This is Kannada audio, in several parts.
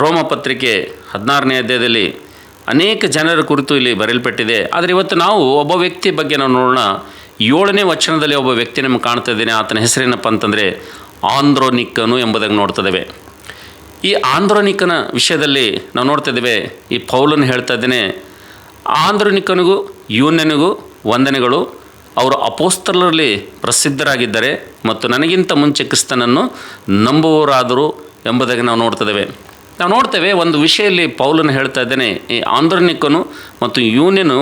ರೋಮ ಪತ್ರಿಕೆ ಹದಿನಾರನೇ ಅಧ್ಯಾಯದಲ್ಲಿ ಅನೇಕ ಜನರ ಕುರಿತು ಇಲ್ಲಿ ಬರೆಯಲ್ಪಟ್ಟಿದೆ. ಆದರೆ ಇವತ್ತು ನಾವು ಒಬ್ಬ ವ್ಯಕ್ತಿ ಬಗ್ಗೆ ನಾವು ನೋಡೋಣ. ಏಳನೇ ವಚನದಲ್ಲಿ ಒಬ್ಬ ವ್ಯಕ್ತಿ ನಮಗೆ ಕಾಣ್ತಾ ಇದ್ದೇನೆ. ಆತನ ಹೆಸರೇನಪ್ಪ ಅಂತಂದರೆ ಆಂಧ್ರೋನಿಕ್ಕನು ಎಂಬುದಾಗಿ ನೋಡ್ತಿದ್ದೇವೆ ಈ ಆಂಧ್ರೋನಿಕನ ವಿಷಯದಲ್ಲಿ ನಾವು ನೋಡ್ತಾ ಇದ್ದೇವೆ. ಈ ಪೌಲನ್ನು ಹೇಳ್ತಾ ಇದ್ದೇನೆ ಆಂಧ್ರೋನಿಕನಿಗೂ ಯೂನ್ಯನಿಗೂ ವಂದನೆಗಳು. ಅವರು ಅಪೋಸ್ತಲರಲ್ಲಿ ಪ್ರಸಿದ್ಧರಾಗಿದ್ದಾರೆ ಮತ್ತು ನನಗಿಂತ ಮುಂಚೆ ಕ್ರಿಸ್ತನನ್ನು ನಂಬುವವರಾದರು ಎಂಬುದಾಗಿ ನಾವು ನೋಡ್ತಿದ್ದೇವೆ ನಾವು ನೋಡ್ತೇವೆ, ಒಂದು ವಿಷಯದಲ್ಲಿ ಪೌಲನ್ನು ಹೇಳ್ತಾ ಇದ್ದೇನೆ, ಈ ಆಂಧ್ರನಿಕನು ಮತ್ತು ಯೂನಿಯನು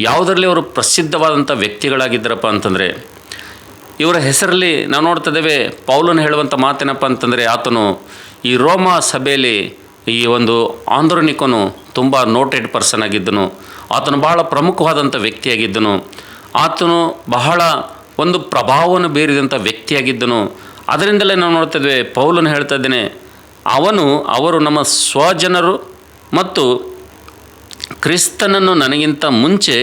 ಯಾವುದರಲ್ಲಿ ಅವರು ಪ್ರಸಿದ್ಧವಾದಂಥ ವ್ಯಕ್ತಿಗಳಾಗಿದ್ದರಪ್ಪ ಅಂತಂದರೆ, ಇವರ ಹೆಸರಲ್ಲಿ ನಾವು ನೋಡ್ತಾ ಇದ್ದೇವೆ, ಪೌಲನ್ ಹೇಳುವಂಥ ಮಾತೇನಪ್ಪ ಅಂತಂದರೆ, ಆತನು ಈ ರೋಮಾ ಸಭೆಯಲ್ಲಿ ಈ ಒಂದು ಆಂಧ್ರನಿಕನು ತುಂಬ ನೋಟೆಡ್ ಪರ್ಸನ್ ಆಗಿದ್ದನು, ಆತನು ಬಹಳ ಪ್ರಮುಖವಾದಂಥ ವ್ಯಕ್ತಿಯಾಗಿದ್ದನು, ಆತನು ಬಹಳ ಒಂದು ಪ್ರಭಾವವನ್ನು ಬೀರಿದಂಥ ವ್ಯಕ್ತಿಯಾಗಿದ್ದನು. ಅದರಿಂದಲೇ ನಾವು ನೋಡ್ತಾ ಇದ್ದೇವೆ ಪೌಲನ್ನು ಹೇಳ್ತಾ ಇದ್ದೇನೆ ಅವನು, ಅವರು ನಮ್ಮ ಸ್ವಜನರು ಮತ್ತು ಕ್ರಿಸ್ತನನ್ನು ನನಗಿಂತ ಮುಂಚೆ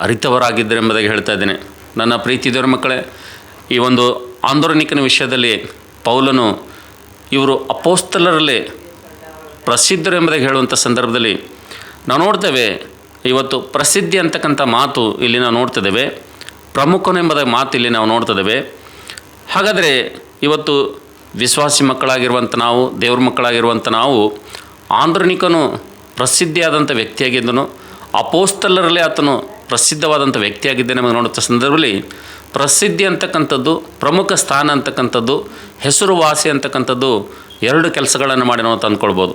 ಅರಿತವರಾಗಿದ್ದರು ಎಂಬುದಾಗಿ ಹೇಳ್ತಾ ಇದ್ದೇನೆ. ನನ್ನ ಪ್ರೀತಿ ದೇವರ ಮಕ್ಕಳೇ, ಈ ಒಂದು ಆಂದೋಲನಿಕನ ವಿಷಯದಲ್ಲಿ ಪೌಲನು ಇವರು ಅಪೋಸ್ತಲರಲ್ಲಿ ಪ್ರಸಿದ್ಧರು ಎಂಬುದಾಗಿ ಹೇಳುವಂಥ ಸಂದರ್ಭದಲ್ಲಿ ನಾವು ನೋಡ್ತೇವೆ, ಇವತ್ತು ಪ್ರಸಿದ್ಧಿ ಅಂತಕ್ಕಂಥ ಮಾತು ಇಲ್ಲಿ ನಾವು ನೋಡ್ತಿದ್ದೇವೆ, ಪ್ರಮುಖನು ಎಂಬುದಾಗಿ ಮಾತು ಇಲ್ಲಿ ನಾವು ನೋಡ್ತಿದ್ದೇವೆ. ಹಾಗಾದರೆ ಇವತ್ತು ವಿಶ್ವಾಸಿ ಮಕ್ಕಳಾಗಿರುವಂಥ ನಾವು, ದೇವ್ರ ಮಕ್ಕಳಾಗಿರುವಂಥ ನಾವು, ಆಂಧ್ರನಿಕನು ಪ್ರಸಿದ್ಧಿಯಾದಂಥ ವ್ಯಕ್ತಿಯಾಗಿದ್ದನು, ಅಪೋಸ್ತಲರಲ್ಲಿ ಆತನು ಪ್ರಸಿದ್ಧವಾದಂಥ ವ್ಯಕ್ತಿಯಾಗಿದ್ದೇನೆ ನಮಗೆ ನೋಡುವಂಥ ಸಂದರ್ಭದಲ್ಲಿ, ಪ್ರಸಿದ್ಧಿ ಅಂತಕ್ಕಂಥದ್ದು, ಪ್ರಮುಖ ಸ್ಥಾನ ಅಂತಕ್ಕಂಥದ್ದು, ಹೆಸರುವಾಸಿ ಅಂತಕ್ಕಂಥದ್ದು ಎರಡು ಕೆಲಸಗಳನ್ನು ಮಾಡಿ ನಾವು ತಂದ್ಕೊಳ್ಬೋದು.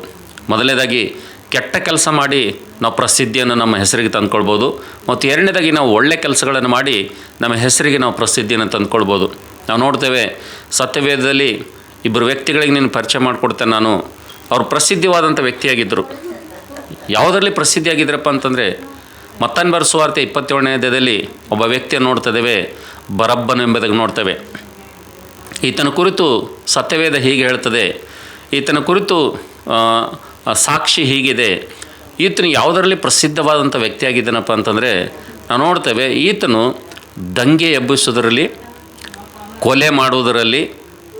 ಮೊದಲನೇದಾಗಿ, ಕೆಟ್ಟ ಕೆಲಸ ಮಾಡಿ ನಾವು ಪ್ರಸಿದ್ಧಿಯನ್ನು ನಮ್ಮ ಹೆಸರಿಗೆ ತಂದ್ಕೊಳ್ಬೋದು, ಮತ್ತು ಎರಡನೇದಾಗಿ ನಾವು ಒಳ್ಳೆ ಕೆಲಸಗಳನ್ನು ಮಾಡಿ ನಮ್ಮ ಹೆಸರಿಗೆ ನಾವು ಪ್ರಸಿದ್ಧಿಯನ್ನು ತಂದ್ಕೊಳ್ಬೋದು. ನಾವು ನೋಡ್ತೇವೆ, ಸತ್ಯವೇದದಲ್ಲಿ ಇಬ್ಬರು ವ್ಯಕ್ತಿಗಳಿಗೆ ನೀನು ಪರಿಚಯ ಮಾಡಿಕೊಡ್ತೇನೆ ನಾನು. ಅವರು ಪ್ರಸಿದ್ಧವಾದಂಥ ವ್ಯಕ್ತಿಯಾಗಿದ್ದರು. ಯಾವುದರಲ್ಲಿ ಪ್ರಸಿದ್ಧಿಯಾಗಿದ್ದರಪ್ಪ ಅಂತಂದರೆ ಮತ್ತನ್ ಬರೆಸುವಾರ್ತೆ ಇಪ್ಪತ್ತೇಳನೇ ಅಧ್ಯಾಯದಲ್ಲಿ ಒಬ್ಬ ವ್ಯಕ್ತಿಯನ್ನು ನೋಡ್ತಿದ್ದೇವೆ, ಬರಬ್ಬನು ಎಂಬುದಾಗಿ ನೋಡ್ತೇವೆ. ಈತನ ಕುರಿತು ಸತ್ಯವೇದ ಹೀಗೆ ಹೇಳ್ತದೆ, ಈತನ ಕುರಿತು ಸಾಕ್ಷಿ ಹೀಗಿದೆ, ಈತನು ಯಾವುದರಲ್ಲಿ ಪ್ರಸಿದ್ಧವಾದಂಥ ವ್ಯಕ್ತಿಯಾಗಿದ್ದಾನಪ್ಪ ಅಂತಂದರೆ, ನಾವು ನೋಡ್ತೇವೆ ಈತನು ದಂಗೆ ಎಬ್ಬಿಸೋದರಲ್ಲಿ ಕೊಲೆ ಮಾಡುವುದರಲ್ಲಿ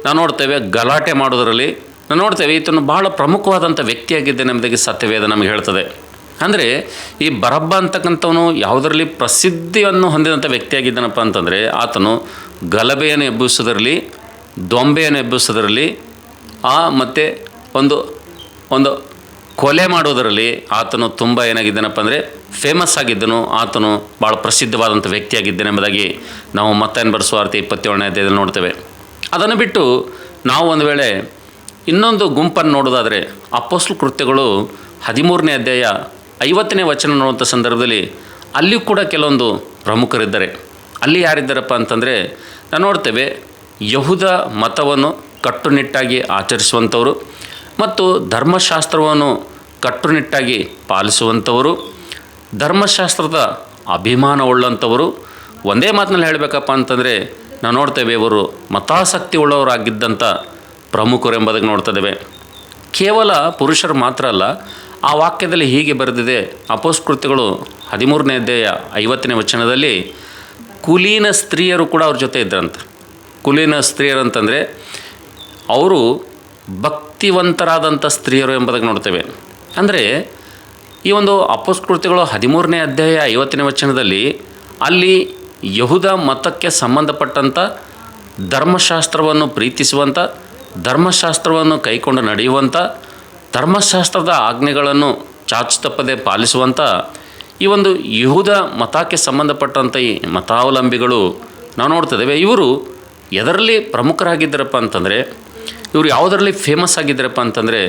ನಾವು ನೋಡ್ತೇವೆ, ಗಲಾಟೆ ಮಾಡೋದರಲ್ಲಿ ನಾವು ನೋಡ್ತೇವೆ, ಈತನು ಬಹಳ ಪ್ರಮುಖವಾದಂಥ ವ್ಯಕ್ತಿಯಾಗಿದ್ದೆ ಎಂಬುದಾಗಿ ಸತ್ಯವೇದ ನಮಗೆ ಹೇಳ್ತದೆ. ಅಂದರೆ ಈ ಬರಬ್ಬ ಅಂತಕ್ಕಂಥವನು ಯಾವುದರಲ್ಲಿ ಪ್ರಸಿದ್ಧಿಯನ್ನು ಹೊಂದಿದಂಥ ವ್ಯಕ್ತಿಯಾಗಿದ್ದನಪ್ಪ ಅಂತಂದರೆ ಆತನು ಗಲಭೆಯನ್ನು ಎಬ್ಬಿಸೋದರಲ್ಲಿ ದೊಂಬೆಯನ್ನು ಎಬ್ಬಿಸೋದರಲ್ಲಿ ಆ ಮತ್ತು ಒಂದು ಒಂದು ಕೊಲೆ ಮಾಡೋದರಲ್ಲಿ ಆತನು ತುಂಬ ಏನಾಗಿದ್ದನಪ್ಪ ಅಂದರೆ ಫೇಮಸ್ ಆಗಿದ್ದನು, ಆತನು ಭಾಳ ಪ್ರಸಿದ್ಧವಾದಂಥ ವ್ಯಕ್ತಿಯಾಗಿದ್ದೆ ಎಂಬುದಾಗಿ ನಾವು ಮತ್ತೇನು ಅರ್ಥ ಇಪ್ಪತ್ತೇಳನೇ ಅಧ್ಯಾಯದಲ್ಲಿ ನೋಡ್ತೇವೆ. ಅದನ್ನು ಬಿಟ್ಟು ನಾವು ಒಂದು ವೇಳೆ ಇನ್ನೊಂದು ಗುಂಪನ್ನು ನೋಡೋದಾದರೆ ಅಪ್ಪೋಸ್ಲು ಕೃತ್ಯಗಳು ಹದಿಮೂರನೇ ಅಧ್ಯಾಯ ಐವತ್ತನೇ ವಚನ ನೋಡುವಂಥ ಸಂದರ್ಭದಲ್ಲಿ ಅಲ್ಲಿಯೂ ಕೂಡ ಕೆಲವೊಂದು ಪ್ರಮುಖರಿದ್ದಾರೆ. ಅಲ್ಲಿ ಯಾರಿದ್ದಾರಪ್ಪ ಅಂತಂದರೆ ನಾವು ನೋಡ್ತೇವೆ ಯಹುದ ಮತವನ್ನು ಕಟ್ಟುನಿಟ್ಟಾಗಿ ಆಚರಿಸುವಂಥವರು ಮತ್ತು ಧರ್ಮಶಾಸ್ತ್ರವನ್ನು ಕಟ್ಟುನಿಟ್ಟಾಗಿ ಪಾಲಿಸುವಂಥವರು, ಧರ್ಮಶಾಸ್ತ್ರದ ಅಭಿಮಾನವುಳ್ಳಂಥವರು. ಒಂದೇ ಮಾತಿನಲ್ಲಿ ಹೇಳಬೇಕಪ್ಪ ಅಂತಂದರೆ ನಾವು ನೋಡ್ತೇವೆ ಇವರು ಮತಾಸಕ್ತಿ ಉಳ್ಳವರಾಗಿದ್ದಂಥ ಪ್ರಮುಖರು ಎಂಬುದಾಗಿ ನೋಡ್ತಿದ್ದೇವೆ ಕೇವಲ ಪುರುಷರು ಮಾತ್ರ ಅಲ್ಲ, ಆ ವಾಕ್ಯದಲ್ಲಿ ಹೀಗೆ ಬರೆದಿದೆ ಅಪೋಸ್ಕೃತಿಗಳು ಹದಿಮೂರನೇ ಅಧ್ಯಾಯ ಐವತ್ತನೇ ವಚನದಲ್ಲಿ, ಕುಲೀನ ಸ್ತ್ರೀಯರು ಕೂಡ ಅವ್ರ ಜೊತೆ ಇದ್ದರಂತೆ ಕುಲೀನ ಸ್ತ್ರೀಯರು ಅಂತಂದರೆ ಅವರು ಭಕ್ತಿವಂತರಾದಂಥ ಸ್ತ್ರೀಯರು ಎಂಬುದಕ್ಕೆ ನೋಡ್ತೇವೆ. ಅಂದರೆ, ಈ ಒಂದು ಅಪೋಸ್ಕೃತಿಗಳು ಹದಿಮೂರನೇ ಅಧ್ಯಾಯ ಐವತ್ತನೇ ವಚನದಲ್ಲಿ, ಅಲ್ಲಿ ಯಹುದ ಮತಕ್ಕೆ ಸಂಬಂಧಪಟ್ಟಂಥ ಧರ್ಮಶಾಸ್ತ್ರವನ್ನು ಪ್ರೀತಿಸುವಂಥ ಧರ್ಮಶಾಸ್ತ್ರವನ್ನು ಕೈಕೊಂಡು ನಡೆಯುವಂಥ ಧರ್ಮಶಾಸ್ತ್ರದ ಆಜ್ಞೆಗಳನ್ನು ಚಾಚು ತಪ್ಪದೆ ಪಾಲಿಸುವಂಥ ಈ ಒಂದು ಯಹುದ ಮತಕ್ಕೆ ಸಂಬಂಧಪಟ್ಟಂಥ ಈ ಮತಾವಲಂಬಿಗಳು ನಾವು ನೋಡ್ತಿದ್ದೇವೆ. ಇವರು ಎದರಲ್ಲಿ ಪ್ರಮುಖರಾಗಿದ್ದರಪ್ಪ ಅಂತಂದರೆ, ಇವರು ಯಾವುದರಲ್ಲಿ ಫೇಮಸ್ ಆಗಿದ್ದರಪ್ಪ ಅಂತಂದರೆ,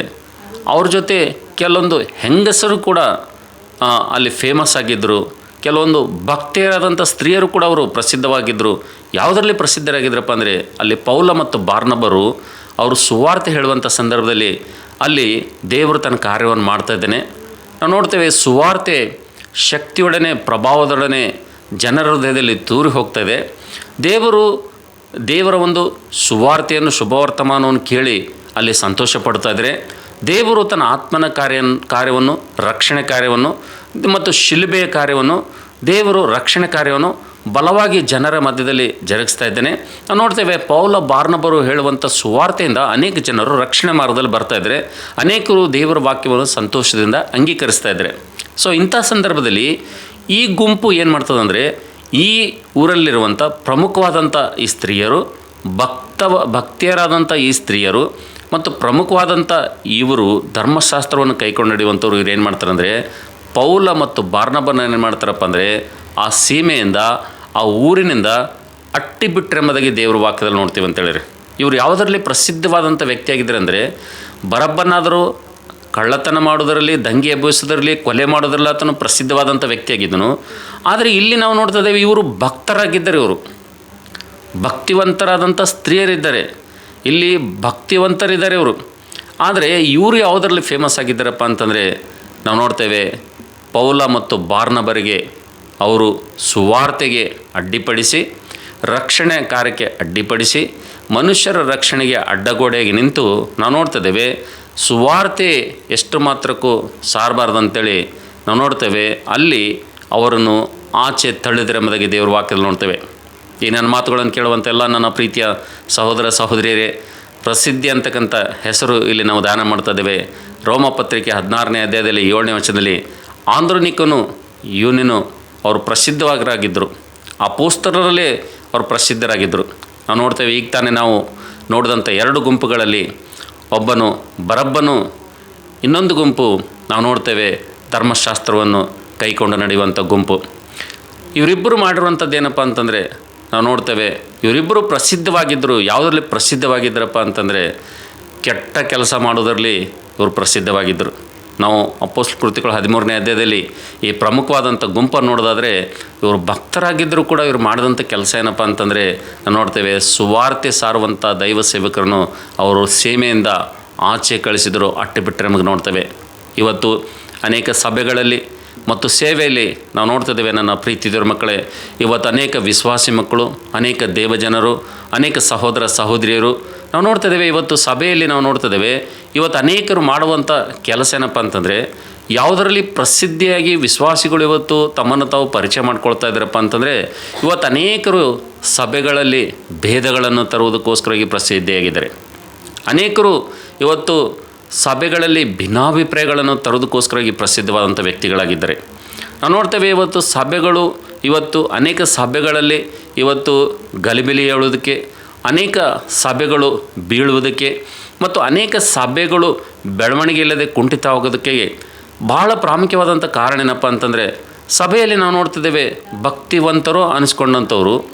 ಅವ್ರ ಜೊತೆ ಕೆಲವೊಂದು ಹೆಂಗಸರು ಕೂಡ ಅಲ್ಲಿ ಫೇಮಸ್ ಆಗಿದ್ದರು ಕೆಲವೊಂದು ಭಕ್ತಿಯರಾದಂಥ ಸ್ತ್ರೀಯರು ಕೂಡ ಅವರು ಪ್ರಸಿದ್ಧವಾಗಿದ್ದರು ಯಾವುದರಲ್ಲಿ ಪ್ರಸಿದ್ಧರಾಗಿದ್ರಪ್ಪ ಅಂದರೆ ಅಲ್ಲಿ ಪೌಲ ಮತ್ತು ಬಾರ್ನಬರು ಅವರು ಸುವಾರ್ತೆ ಹೇಳುವಂಥ ಸಂದರ್ಭದಲ್ಲಿ ಅಲ್ಲಿ ದೇವರು ತನ್ನ ಕಾರ್ಯವನ್ನು ಮಾಡ್ತಾ ಇದ್ದಾನೆ. ನಾವು ನೋಡ್ತೇವೆ ಸುವಾರ್ತೆ ಶಕ್ತಿಯೊಡನೆ, ಪ್ರಭಾವದೊಡನೆ ಜನರ ಹೃದಯದಲ್ಲಿ ತೂರಿ ಹೋಗ್ತಾ ಇದೆ. ದೇವರು, ದೇವರ ಒಂದು ಸುವಾರ್ತೆಯನ್ನು, ಶುಭವರ್ತಮಾನವನ್ನು ಕೇಳಿ ಅಲ್ಲಿ ಸಂತೋಷ ಪಡ್ತಾ ಇದ್ದಾರೆ. ದೇವರು ತನ್ನ ಆತ್ಮನ ಕಾರ್ಯ ಕಾರ್ಯವನ್ನು, ರಕ್ಷಣೆ ಕಾರ್ಯವನ್ನು ಮತ್ತು ಶಿಲುಬೆಯ ಕಾರ್ಯವನ್ನು, ದೇವರು ರಕ್ಷಣೆ ಕಾರ್ಯವನ್ನು ಬಲವಾಗಿ ಜನರ ಮಧ್ಯದಲ್ಲಿ ಜರುಗಿಸ್ತಾ ಇದ್ದೇನೆ. ನಾವು ನೋಡ್ತೇವೆ, ಪೌಲ ಬಾರ್ನಬರು ಹೇಳುವಂಥ ಸುವಾರ್ತೆಯಿಂದ ಅನೇಕ ಜನರು ರಕ್ಷಣೆ ಮಾರ್ಗದಲ್ಲಿ ಬರ್ತಾ ಇದ್ದಾರೆ. ಅನೇಕರು ದೇವರ ವಾಕ್ಯವನ್ನು ಸಂತೋಷದಿಂದ ಅಂಗೀಕರಿಸ್ತಾ ಇದ್ದಾರೆ. ಸೊ ಇಂಥ ಸಂದರ್ಭದಲ್ಲಿ ಈ ಗುಂಪು ಏನು ಮಾಡ್ತದಂದರೆ, ಈ ಊರಲ್ಲಿರುವಂಥ ಪ್ರಮುಖವಾದಂಥ ಈ ಸ್ತ್ರೀಯರು, ಭಕ್ತವ ಭಕ್ತಿಯರಾದಂಥ ಈ ಸ್ತ್ರೀಯರು ಮತ್ತು ಪ್ರಮುಖವಾದಂಥ ಇವರು ಧರ್ಮಶಾಸ್ತ್ರವನ್ನು ಕೈಕೊಂಡು ನಡೆಯುವಂಥವ್ರು ಇವ್ರು ಏನು ಮಾಡ್ತಾರೆ ಅಂದರೆ ಪೌಲ ಮತ್ತು ಬಾರ್ನಬನ ಏನು ಮಾಡ್ತಾರಪ್ಪ ಅಂದರೆ ಆ ಸೀಮೆಯಿಂದ, ಆ ಊರಿನಿಂದ ಅಟ್ಟಿ ಬಿಟ್ಟರೆಂಬುದಾಗಿ ದೇವ್ರ ವಾಕ್ಯದಲ್ಲಿ ನೋಡ್ತೀವಿ ಅಂತೇಳಿರಿ ಇವರು ಯಾವುದರಲ್ಲಿ ಪ್ರಸಿದ್ಧವಾದಂಥ ವ್ಯಕ್ತಿಯಾಗಿದ್ದಾರೆ ಅಂದರೆ ಬರಬ್ಬನಾದರೂ ಕಳ್ಳತನ ಮಾಡೋದರಲ್ಲಿ ದಂಗೆ ಎಬ್ಬಿಸೋದರಲ್ಲಿ ಕೊಲೆ ಮಾಡೋದ್ರಲ್ಲಿ ಆತನು ಪ್ರಸಿದ್ಧವಾದಂಥ ವ್ಯಕ್ತಿಯಾಗಿದ್ದನು. ಆದರೆ ಇಲ್ಲಿ ನಾವು ನೋಡ್ತಾ ಇದ್ದೇವೆ ಇವರು ಭಕ್ತರಾಗಿದ್ದಾರೆ ಇವರು. ಭಕ್ತಿವಂತರಾದಂಥ ಸ್ತ್ರೀಯರಿದ್ದಾರೆ. ಇಲ್ಲಿ ಭಕ್ತಿವಂತರಿದ್ದಾರೆ ಇವರು. ಆದರೆ ಇವರು ಯಾವುದರಲ್ಲಿ ಫೇಮಸ್ ಆಗಿದ್ದಾರಪ್ಪ ಅಂತಂದರೆ ನಾವು ನೋಡ್ತೇವೆ ಪೌಲ ಮತ್ತು ಬಾರ್ನಬರಿಗೆ ಅವರು ಸುವಾರ್ತೆಗೆ ಅಡ್ಡಿಪಡಿಸಿ, ರಕ್ಷಣೆ ಕಾರ್ಯಕ್ಕೆ ಅಡ್ಡಿಪಡಿಸಿ, ಮನುಷ್ಯರ ರಕ್ಷಣೆಗೆ ಅಡ್ಡಗೋಡೆಯಾಗಿ ನಿಂತು ನಾವು ನೋಡ್ತಿದ್ದೇವೆ, ಸುವಾರ್ತೆ ಎಷ್ಟು ಮಾತ್ರಕ್ಕೂ ಸಾರಬಾರ್ದಂತೇಳಿ ನಾವು ನೋಡ್ತೇವೆ, ಅಲ್ಲಿ ಅವರನ್ನು ಆಚೆ ತಳ್ಳಿದರೆಂಬುದಾಗಿ ದೇವರ ವಾಕ್ಯದಲ್ಲಿ ನೋಡ್ತೇವೆ. ಈ ನನ್ನ ಮಾತುಗಳನ್ನು ಕೇಳುವಂಥ ಎಲ್ಲ ನನ್ನ ಪ್ರೀತಿಯ ಸಹೋದರ ಸಹೋದರಿಯರೇ, ಪ್ರಸಿದ್ಧಿ ಅಂತಕ್ಕಂಥ ಹೆಸರು ಇಲ್ಲಿ ನಾವು ದಾನ ಮಾಡ್ತಾ ಇದ್ದೇವೆ. ರೋಮ ಪತ್ರಿಕೆ ಹದಿನಾರನೇ ಅಧ್ಯಾಯದಲ್ಲಿ ಏಳನೇ ವಚನದಲ್ಲಿ ಆಂಧ್ರನಿಕನು ಇವನೇನು ಅವರು ಪ್ರಸಿದ್ಧವಾಗಿರಾಗಿದ್ದರು. ಆ ಪೋಸ್ತರರಲ್ಲೇ ಅವರು ಪ್ರಸಿದ್ಧರಾಗಿದ್ದರು. ನಾವು ನೋಡ್ತೇವೆ, ಈಗ ತಾನೇ ನಾವು ನೋಡಿದಂಥ ಎರಡು ಗುಂಪುಗಳಲ್ಲಿ ಒಬ್ಬನು ಬರಬ್ಬನು, ಇನ್ನೊಂದು ಗುಂಪು ನಾವು ನೋಡ್ತೇವೆ ಧರ್ಮಶಾಸ್ತ್ರವನ್ನು ಕೈಕೊಂಡು ನಡೆಯುವಂಥ ಗುಂಪು. ಇವರಿಬ್ಬರು ಮಾಡಿರುವಂಥದ್ದು ಏನಪ್ಪ ಅಂತಂದರೆ, ನಾವು ನೋಡ್ತೇವೆ ಇವರಿಬ್ಬರು ಪ್ರಸಿದ್ಧವಾಗಿದ್ದರು. ಯಾವುದರಲ್ಲಿ ಪ್ರಸಿದ್ಧವಾಗಿದ್ದರಪ್ಪ ಅಂತಂದರೆ, ಕೆಟ್ಟ ಕೆಲಸ ಮಾಡೋದರಲ್ಲಿ ಇವರು ಪ್ರಸಿದ್ಧವಾಗಿದ್ದರು. ನಾವು ಅಪೋಸ್ಟ್ ಕೃತಿಗಳು ಹದಿಮೂರನೇ ಅಧ್ಯಾಯದಲ್ಲಿ ಈ ಪ್ರಮುಖವಾದಂಥ ಗುಂಪನ್ನು ನೋಡೋದಾದರೆ ಇವರು ಭಕ್ತರಾಗಿದ್ದರೂ ಕೂಡ ಇವರು ಮಾಡಿದಂಥ ಕೆಲಸ ಏನಪ್ಪ ಅಂತಂದರೆ ನಾವು ನೋಡ್ತೇವೆ, ಸುವಾರ್ತೆ ಸಾರುವಂಥ ದೈವ ಸೇವಕರನ್ನು ಅವರು ಸೀಮೆಯಿಂದ ಆಚೆ ಕಳಿಸಿದರು, ಅಟ್ಟು ಬಿಟ್ಟರೆ ನಮಗೆ ನೋಡ್ತೇವೆ. ಇವತ್ತು ಅನೇಕ ಸಭೆಗಳಲ್ಲಿ ಮತ್ತು ಸೇವೆಯಲ್ಲಿ ನಾವು ನೋಡ್ತಿದ್ದೇವೆ ನನ್ನ ಪ್ರೀತಿದರ ಮಕ್ಕಳೇ, ಇವತ್ತು ಅನೇಕ ವಿಶ್ವಾಸಿ ಮಕ್ಕಳು, ಅನೇಕ ದೇವಜನರು, ಅನೇಕ ಸಹೋದರ ಸಹೋದರಿಯರು ನಾವು ನೋಡ್ತಿದ್ದೇವೆ ಇವತ್ತು ಸಭೆಯಲ್ಲಿ ನಾವು ನೋಡ್ತಿದ್ದೇವೆ ಇವತ್ತು ಅನೇಕರು ಮಾಡುವಂಥ ಕೆಲಸ ಏನಪ್ಪ ಅಂತಂದರೆ, ಯಾವುದರಲ್ಲಿ ಪ್ರಸಿದ್ಧಿಯಾಗಿ ವಿಶ್ವಾಸಿಗಳು ಇವತ್ತು ತಮ್ಮನ್ನು ತಾವು ಪರಿಚಯ ಮಾಡ್ಕೊಳ್ತಾ ಇದ್ದಾರಪ್ಪ ಅಂತಂದರೆ, ಇವತ್ತು ಅನೇಕರು ಸಭೆಗಳಲ್ಲಿ ಭೇದಗಳನ್ನು ತರುವುದಕ್ಕೋಸ್ಕರವಾಗಿ ಪ್ರಸಿದ್ಧಿಯಾಗಿದ್ದಾರೆ. ಅನೇಕರು ಇವತ್ತು ಸಭೆಗಳಲ್ಲಿ ಭಿನ್ನಾಭಿಪ್ರಾಯಗಳನ್ನು ತರೋದಕ್ಕೋಸ್ಕರವಾಗಿ ಪ್ರಸಿದ್ಧವಾದಂಥ ವ್ಯಕ್ತಿಗಳಾಗಿದ್ದಾರೆ. ನಾವು ನೋಡ್ತೇವೆ ಇವತ್ತು ಸಭೆಗಳು ಇವತ್ತು ಅನೇಕ ಸಭೆಗಳಲ್ಲಿ ಇವತ್ತು ಗಲಿಬಿಲಿ ಹೇಳುವುದಕ್ಕೆ, ಅನೇಕ ಸಭೆಗಳು ಬೀಳುವುದಕ್ಕೆ ಮತ್ತು ಅನೇಕ ಸಭೆಗಳು ಬೆಳವಣಿಗೆ ಇಲ್ಲದೆ ಕುಂಠಿತ ಬಹಳ ಪ್ರಾಮುಖ್ಯವಾದಂಥ ಕಾರಣ ಏನಪ್ಪ ಅಂತಂದರೆ, ಸಭೆಯಲ್ಲಿ ನಾವು ನೋಡ್ತಿದ್ದೇವೆ ಭಕ್ತಿವಂತರು ಅನಿಸ್ಕೊಂಡಂಥವ್ರು,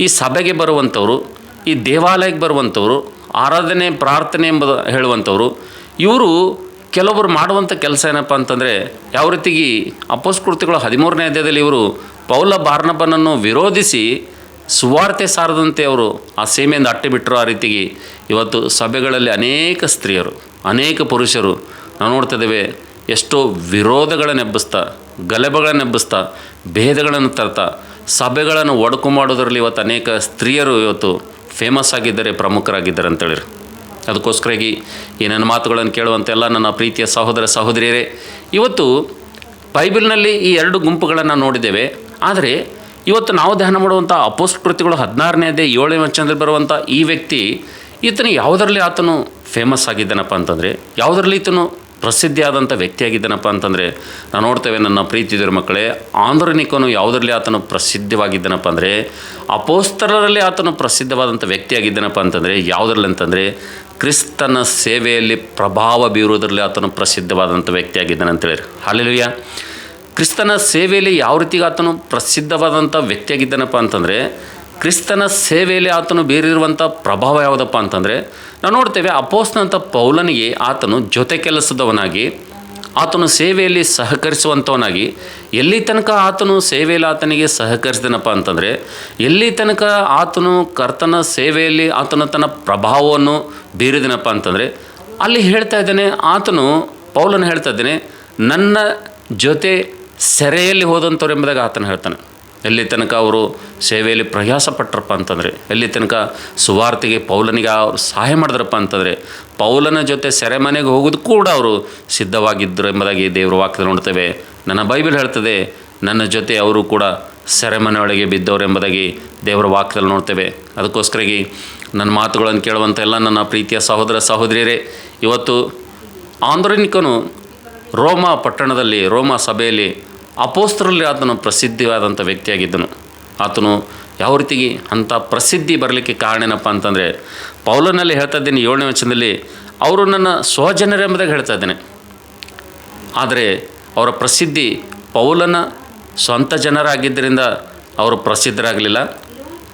ಈ ಸಭೆಗೆ ಬರುವಂಥವ್ರು, ಈ ದೇವಾಲಯಕ್ಕೆ ಬರುವಂಥವ್ರು, ಆರಾಧನೆ, ಪ್ರಾರ್ಥನೆ ಎಂಬುದು ಹೇಳುವಂಥವ್ರು ಇವರು ಕೆಲವರು ಮಾಡುವಂಥ ಕೆಲಸ ಏನಪ್ಪ ಅಂತಂದರೆ ಯಾವ ರೀತಿಗೆ ಅಪಸ್ಕೃತಿಗಳು ಹದಿಮೂರನೇ ಅಧ್ಯಾಯದಲ್ಲಿ ಇವರು ಪೌಲ ಬಾರ್ನಬನನ್ನು ವಿರೋಧಿಸಿ ಸುವಾರ್ತೆ ಸಾರದಂತೆ ಅವರು ಆ ಸೀಮೆಯಿಂದ ಅಟ್ಟಿ ಬಿಟ್ಟರು ಆ ರೀತಿಗೆ ಇವತ್ತು ಸಭೆಗಳಲ್ಲಿ ಅನೇಕ ಸ್ತ್ರೀಯರು, ಅನೇಕ ಪುರುಷರು ನಾವು ನೋಡ್ತಿದ್ದೇವೆ ಎಷ್ಟೋ ವಿರೋಧಗಳನ್ನೆಬ್ಬಿಸ್ತಾ ಗಲಭೆಗಳನ್ನೆಬ್ಬಿಸ್ತಾ ಭೇದಗಳನ್ನು ತರ್ತಾ, ಸಭೆಗಳನ್ನು ಒಡಕು ಮಾಡೋದರಲ್ಲಿ ಇವತ್ತು ಅನೇಕ ಸ್ತ್ರೀಯರು ಇವತ್ತು ಫೇಮಸ್ ಆಗಿದ್ದಾರೆ, ಪ್ರಮುಖರಾಗಿದ್ದಾರೆ ಅಂತೇಳಿರಿ. ಅದಕ್ಕೋಸ್ಕರಾಗಿ ಈ ನನ್ನ ಮಾತುಗಳನ್ನು ಕೇಳುವಂತೆಲ್ಲ ನನ್ನ ಪ್ರೀತಿಯ ಸಹೋದರ ಸಹೋದರಿಯರೇ, ಇವತ್ತು ಬೈಬಲ್ನಲ್ಲಿ ಈ ಎರಡು ಗುಂಪುಗಳನ್ನು ನೋಡಿದ್ದೇವೆ. ಆದರೆ ಇವತ್ತು ನಾವು ಧ್ಯಾನ ಮಾಡುವಂಥ ಅಪೋಸ್ಟ್ ಕೃತಿಗಳು ಹದಿನಾರನೇ ಅದೇ ಏಳನೇ ವಚನದಲ್ಲಿ ಬರುವಂಥ ಈ ವ್ಯಕ್ತಿ, ಈತನು ಯಾವುದರಲ್ಲಿ ಆತನು ಫೇಮಸ್ ಆಗಿದ್ದನಪ್ಪ ಅಂತಂದರೆ, ಯಾವುದರಲ್ಲಿ ಈತನು ಪ್ರಸಿದ್ಧಿಯಾದಂಥ ವ್ಯಕ್ತಿಯಾಗಿದ್ದನಪ್ಪ ಅಂತಂದರೆ, ನಾವು ನೋಡ್ತೇವೆ ನನ್ನ ಪ್ರೀತಿದರ ಮಕ್ಕಳೇ ಆಂಧ್ರನಿಕನು ಯಾವುದರಲ್ಲಿ ಆತನು ಪ್ರಸಿದ್ಧವಾಗಿದ್ದಾನಪ್ಪ ಅಂದರೆ ಅಪೋಸ್ತರರಲ್ಲಿ ಆತನು ಪ್ರಸಿದ್ಧವಾದಂಥ ವ್ಯಕ್ತಿಯಾಗಿದ್ದನಪ್ಪ ಅಂತಂದರೆ, ಯಾವುದರಲ್ಲಿ ಅಂತಂದರೆ ಕ್ರಿಸ್ತನ ಸೇವೆಯಲ್ಲಿ ಪ್ರಭಾವ ಬೀರುವುದರಲ್ಲಿ ಆತನು ಪ್ರಸಿದ್ಧವಾದಂಥ ವ್ಯಕ್ತಿಯಾಗಿದ್ದಾನೆ ಅಂತೇಳಿ ಹಾಲೆಲುಯ್ಯ ಕ್ರಿಸ್ತನ ಸೇವೆಯಲ್ಲಿ ಯಾವ ರೀತಿಗೆ ಆತನು ಪ್ರಸಿದ್ಧವಾದಂಥ ವ್ಯಕ್ತಿಯಾಗಿದ್ದಾನಪ್ಪ ಅಂತಂದರೆ, ಕ್ರಿಸ್ತನ ಸೇವೆಯಲ್ಲಿ ಆತನು ಬೀರಿರುವಂಥ ಪ್ರಭಾವ ಯಾವುದಪ್ಪ ಅಂತಂದರೆ, ನಾವು ನೋಡ್ತೇವೆ ಅಪೋಸ್ನಂಥ ಪೌಲನಿಗೆ ಆತನು ಜೊತೆ ಕೆಲಸದವನಾಗಿ ಆತನು ಸೇವೆಯಲ್ಲಿ ಸಹಕರಿಸುವಂಥವನಾಗಿ, ಎಲ್ಲಿ ತನಕ ಆತನು ಸೇವೆಯಲ್ಲಿ ಆತನಿಗೆ ಸಹಕರಿಸಿದನಪ್ಪ ಅಂತಂದರೆ, ಎಲ್ಲಿ ತನಕ ಆತನು ಕರ್ತನ ಸೇವೆಯಲ್ಲಿ ಆತನ ತನ್ನ ಪ್ರಭಾವವನ್ನು ಬೀರಿದನಪ್ಪ ಅಂತಂದರೆ, ಅಲ್ಲಿ ಹೇಳ್ತಾ ಇದ್ದಾನೆ, ಆತನು ಪೌಲನ್ನು ಹೇಳ್ತಾ ಇದ್ದಾನೆ, ನನ್ನ ಜೊತೆ ಸೆರೆಯಲ್ಲಿ ಹೋದಂಥವ್ರು ಎಂಬುದಾಗಿ ಆತನು ಹೇಳ್ತಾನೆ. ಎಲ್ಲಿ ತನಕ ಅವರು ಸೇವೆಯಲ್ಲಿ ಪ್ರಯಾಸ ಪಟ್ಟರಪ್ಪ ಅಂತಂದರೆ, ಎಲ್ಲಿ ತನಕ ಸುವಾರ್ತೆಗೆ ಪೌಲನಿಗೆ ಅವ್ರು ಸಹಾಯ ಮಾಡಿದ್ರಪ್ಪ ಅಂತಂದರೆ, ಪೌಲನ ಜೊತೆ ಸೆರೆಮನೆಗೆ ಹೋಗೋದು ಕೂಡ ಅವರು ಸಿದ್ಧವಾಗಿದ್ದರು ಎಂಬುದಾಗಿ ದೇವರು ವಾಕ್ಯದಲ್ಲಿ ನೋಡ್ತೇವೆ. ನನ್ನ ಬೈಬಲ್ ಹೇಳ್ತದೆ, ನನ್ನ ಜೊತೆ ಅವರು ಕೂಡ ಸೆರೆಮನೆಯೊಳಗೆ ಬಿದ್ದವರು ಎಂಬುದಾಗಿ ದೇವರ ವಾಕ್ಯದಲ್ಲಿ ನೋಡ್ತೇವೆ. ಅದಕ್ಕೋಸ್ಕರಾಗಿ ನನ್ನ ಮಾತುಗಳನ್ನು ಕೇಳುವಂಥ ಎಲ್ಲ ನನ್ನ ಪ್ರೀತಿಯ ಸಹೋದರ ಸಹೋದರಿಯರೇ, ಇವತ್ತು ಆಂಧ್ರನಿಕನು ರೋಮಾ ಪಟ್ಟಣದಲ್ಲಿ, ರೋಮ ಸಭೆಯಲ್ಲಿ ಅಪೋಸ್ತರಲ್ಲಿ ಆತನು ಪ್ರಸಿದ್ಧಿಯಾದಂಥ ವ್ಯಕ್ತಿಯಾಗಿದ್ದನು. ಆತನು ಯಾವ ರೀತಿಗೆ ಅಂಥ ಪ್ರಸಿದ್ಧಿ ಬರಲಿಕ್ಕೆ ಕಾರಣ ಏನಪ್ಪ ಅಂತಂದರೆ, ಪೌಲನಲ್ಲಿ ಹೇಳ್ತಾ ಇದ್ದೀನಿ ಏಳನೇ ವಚನದಲ್ಲಿ, ಅವರು ನನ್ನ ಸ್ವಜನರೆಂಬುದಾಗಿ ಹೇಳ್ತಾ ಇದ್ದೇನೆ. ಆದರೆ ಅವರ ಪ್ರಸಿದ್ಧಿ ಪೌಲನ ಸ್ವಂತ ಜನರಾಗಿದ್ದರಿಂದ ಅವರು ಪ್ರಸಿದ್ಧರಾಗಲಿಲ್ಲ.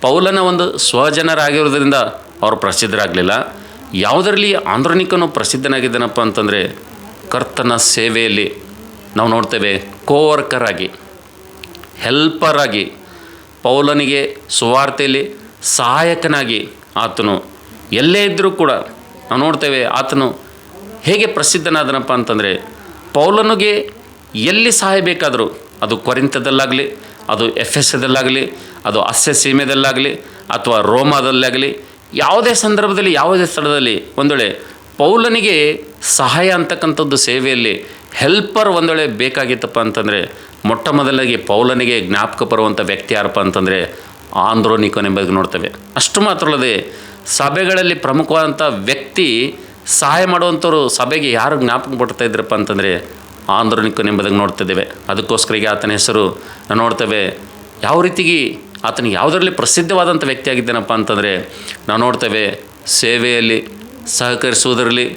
ಪೌಲನ ಒಂದು ಸ್ವಜನರಾಗಿರೋದ್ರಿಂದ ಅವರು ಪ್ರಸಿದ್ಧರಾಗಲಿಲ್ಲ. ಯಾವುದರಲ್ಲಿ ಆಂಧ್ರನಿಕನು ಪ್ರಸಿದ್ಧನಾಗಿದ್ದಾನಪ್ಪ ಅಂತಂದರೆ, ಕರ್ತನ ಸೇವೆಯಲ್ಲಿ ನಾವು ನೋಡ್ತೇವೆ ಕೋವರ್ಕರ್ ಆಗಿ ಹೆಲ್ಪರ್ ಆಗಿ ಪೌಲನಿಗೆ ಸುವಾರ್ತೆಯಲ್ಲಿ ಸಹಾಯಕನಾಗಿ ಆತನು ಎಲ್ಲೇ ಇದ್ದರೂ ಕೂಡ ನಾವು ನೋಡ್ತೇವೆ ಆತನು ಹೇಗೆ ಪ್ರಸಿದ್ಧನಾದನಪ್ಪ ಅಂತಂದರೆ ಪೌಲನಿಗೆ ಎಲ್ಲಿ ಸಹಾಯ ಬೇಕಾದರೂ ಅದು ಕೊರಿಂತದಲ್ಲಾಗಲಿ ಅದು ಎಫ್ ಎಸ್ ಎದಲ್ಲಾಗಲಿ ಅದು ಅಸ್ಯ ಸೀಮೆದಲ್ಲಾಗಲಿ ಅಥವಾ ರೋಮಾದಲ್ಲಾಗಲಿ, ಯಾವುದೇ ಸಂದರ್ಭದಲ್ಲಿ, ಯಾವುದೇ ಸ್ಥಳದಲ್ಲಿ ಒಂದು ವೇಳೆ ಪೌಲನಿಗೆ ಸಹಾಯ ಅಂತಕ್ಕಂಥದ್ದು ಸೇವೆಯಲ್ಲಿ ಹೆಲ್ಪರ್ ಒಂದು ವೇಳೆ ಬೇಕಾಗಿತ್ತಪ್ಪ ಅಂತಂದರೆ ಮೊಟ್ಟ ಮೊದಲಾಗಿ ಪೌಲನಿಗೆ ಜ್ಞಾಪಕ ಬರುವಂಥ ವ್ಯಕ್ತಿ ಯಾರಪ್ಪ ಅಂತಂದರೆ ಆಂಧ್ರೋನಿಕನ್ ಎಂಬುದಾಗಿ ನೋಡ್ತೇವೆ. ಅಷ್ಟು ಮಾತ್ರ ಅಲ್ಲದೆ ಸಭೆಗಳಲ್ಲಿ ಪ್ರಮುಖವಾದಂಥ ವ್ಯಕ್ತಿ ಸಹಾಯ ಮಾಡುವಂಥವ್ರು ಸಭೆಗೆ ಯಾರು ಜ್ಞಾಪಕ ಬರ್ತಾ ಇದ್ರಪ್ಪ ಅಂತಂದರೆ ಆಂಧ್ರನಿಕನ್ ಎಂಬುದಾಗಿ ನೋಡ್ತಿದ್ದೇವೆ. ಅದಕ್ಕೋಸ್ಕರ ಈಗ ಆತನ ಹೆಸರು ನೋಡ್ತೇವೆ. ಯಾವ ರೀತಿಗೆ ಆತನಿಗೆ ಯಾವುದರಲ್ಲಿ ಪ್ರಸಿದ್ಧವಾದಂಥ ವ್ಯಕ್ತಿ ಆಗಿದ್ದೇನಪ್ಪ ಅಂತಂದರೆ ನಾವು ನೋಡ್ತೇವೆ ಸೇವೆಯಲ್ಲಿ ಸಹಕರಿಸುವುದರಲ್ಲಿ,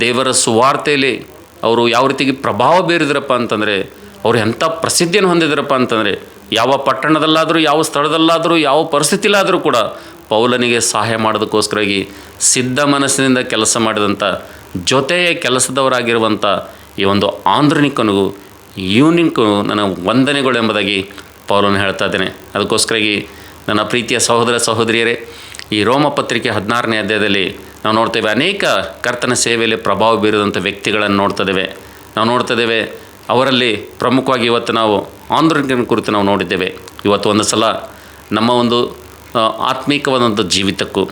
ದೇವರ ಸುವಾರ್ತೆಯಲ್ಲಿ ಅವರು ಯಾವ ರೀತಿಗೆ ಪ್ರಭಾವ ಬೀರಿದ್ರಪ್ಪ ಅಂತಂದರೆ, ಅವರು ಎಂಥ ಪ್ರಸಿದ್ಧಿಯನ್ನು ಹೊಂದಿದ್ರಪ್ಪ ಅಂತಂದರೆ, ಯಾವ ಪಟ್ಟಣದಲ್ಲಾದರೂ, ಯಾವ ಸ್ಥಳದಲ್ಲಾದರೂ, ಯಾವ ಪರಿಸ್ಥಿತಿಲಾದರೂ ಕೂಡ ಪೌಲನಿಗೆ ಸಹಾಯ ಮಾಡೋದಕ್ಕೋಸ್ಕರವಾಗಿ ಸಿದ್ಧ ಮನಸ್ಸಿನಿಂದ ಕೆಲಸ ಮಾಡಿದಂಥ, ಜೊತೆಯ ಕೆಲಸದವರಾಗಿರುವಂಥ ಈ ಒಂದು ಆಂಧ್ರನಿಕನಿಗೂ ಯೂನಿನ್ಗೂ ನನ್ನ ವಂದನೆಗಳು ಎಂಬುದಾಗಿ ಪೌಲನು ಹೇಳ್ತಾ ಇದ್ದೇನೆ. ಅದಕ್ಕೋಸ್ಕರಾಗಿ ನನ್ನ ಪ್ರೀತಿಯ ಸಹೋದರ ಸಹೋದರಿಯರೇ, ಈ ರೋಮ ಪತ್ರಿಕೆ ಹದಿನಾರನೇ ಅಧ್ಯಾಯದಲ್ಲಿ ನಾವು ನೋಡ್ತೇವೆ ಅನೇಕ ಕರ್ತನ ಸೇವೆಯಲ್ಲಿ ಪ್ರಭಾವ ಬೀರಿದಂಥ ವ್ಯಕ್ತಿಗಳನ್ನು ನೋಡ್ತಿದ್ದೇವೆ ನಾವು ನೋಡ್ತಿದ್ದೇವೆ ಅವರಲ್ಲಿ ಪ್ರಮುಖವಾಗಿ ಇವತ್ತು ನಾವು ಆಂದೋಲನ ಕುರಿತು ನಾವು ನೋಡಿದ್ದೇವೆ. ಇವತ್ತು ಒಂದು ಸಲ ನಮ್ಮ ಒಂದು ಆತ್ಮೀಕವಾದಂಥ ಜೀವಿತಕ್ಕೂ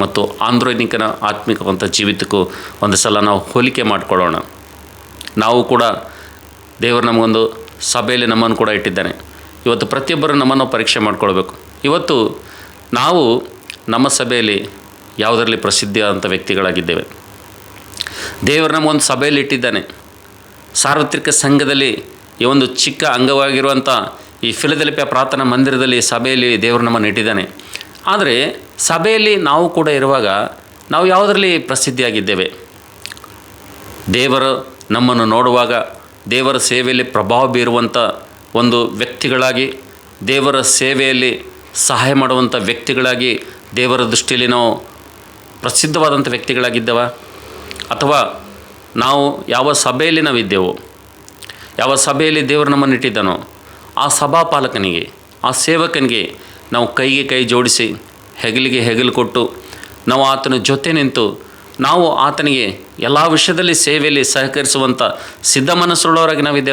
ಮತ್ತು ಆಂಧ್ರೋನಿಕನ ಆತ್ಮಿಕವಂಥ ಜೀವಿತಕ್ಕೂ ಒಂದು ಸಲ ನಾವು ಹೋಲಿಕೆ ಮಾಡಿಕೊಳ್ಳೋಣ. ನಾವು ಕೂಡ ದೇವರು ನಮಗೊಂದು ಸಭೆಯಲ್ಲಿ ನಮ್ಮನ್ನು ಕೂಡ ಇಟ್ಟಿದ್ದಾನೆ. ಇವತ್ತು ಪ್ರತಿಯೊಬ್ಬರು ನಮ್ಮನ್ನು ಪರೀಕ್ಷೆ ಮಾಡಿಕೊಳ್ಬೇಕು. ಇವತ್ತು ನಾವು ನಮ್ಮ ಸಭೆಯಲ್ಲಿ ಯಾವುದರಲ್ಲಿ ಪ್ರಸಿದ್ಧಿಯಾದಂಥ ವ್ಯಕ್ತಿಗಳಾಗಿದ್ದೇವೆ. ದೇವರು ನಮಗೊಂದು ಸಭೆಯಲ್ಲಿ ಇಟ್ಟಿದ್ದಾನೆ ಸಾರ್ವತ್ರಿಕ ಸಂಘದಲ್ಲಿ ಈ ಒಂದು ಚಿಕ್ಕ ಅಂಗವಾಗಿರುವಂಥ ಈ ಫಿಲದೆಲಿಪಿಯ ಪ್ರಾರ್ಥನಾ ಮಂದಿರದಲ್ಲಿ ಸಭೆಯಲ್ಲಿ ದೇವರು ನಮ್ಮನ್ನು ಇಟ್ಟಿದ್ದಾನೆ. ಆದರೆ ಸಭೆಯಲ್ಲಿ ನಾವು ಕೂಡ ಇರುವಾಗ ನಾವು ಯಾವುದರಲ್ಲಿ ಪ್ರಸಿದ್ಧಿಯಾಗಿದ್ದೇವೆ? ದೇವರು ನಮ್ಮನ್ನು ನೋಡುವಾಗ ದೇವರ ಸೇವೆಯಲ್ಲಿ ಪ್ರಭಾವ ಬೀರುವಂಥ ಒಂದು ವ್ಯಕ್ತಿಗಳಾಗಿ, ದೇವರ ಸೇವೆಯಲ್ಲಿ ಸಹಾಯ ಮಾಡುವಂಥ ವ್ಯಕ್ತಿಗಳಾಗಿ ದೇವರ ದೃಷ್ಟಿಯಲ್ಲಿ ನಾವು ಪ್ರಸಿದ್ಧವಾದಂಥ ವ್ಯಕ್ತಿಗಳಾಗಿದ್ದವ? ಅಥವಾ ನಾವು ಯಾವ ಸಭೆಯಲ್ಲಿ ನಾವಿದ್ದೆವು, ಯಾವ ಸಭೆಯಲ್ಲಿ ದೇವರು ನಮ್ಮನ್ನು ಇಟ್ಟಿದ್ದಾನೋ, ಆ ಸಭಾಪಾಲಕನಿಗೆ, ಆ ಸೇವಕನಿಗೆ ನಾವು ಕೈಗೆ ಕೈ ಜೋಡಿಸಿ ಹೆಗಲಿಗೆ ಹೆಗಲು ಕೊಟ್ಟು ನಾವು ಆತನ ಜೊತೆ ನಿಂತು ನಾವು ಆತನಿಗೆ ಎಲ್ಲ ವಿಷಯದಲ್ಲಿ ಸೇವೆಯಲ್ಲಿ ಸಹಕರಿಸುವಂಥ ಸಿದ್ಧ ಮನಸ್ಸುಳ್ಳವರಾಗಿ ನಾವಿದ್ದೇವೆ?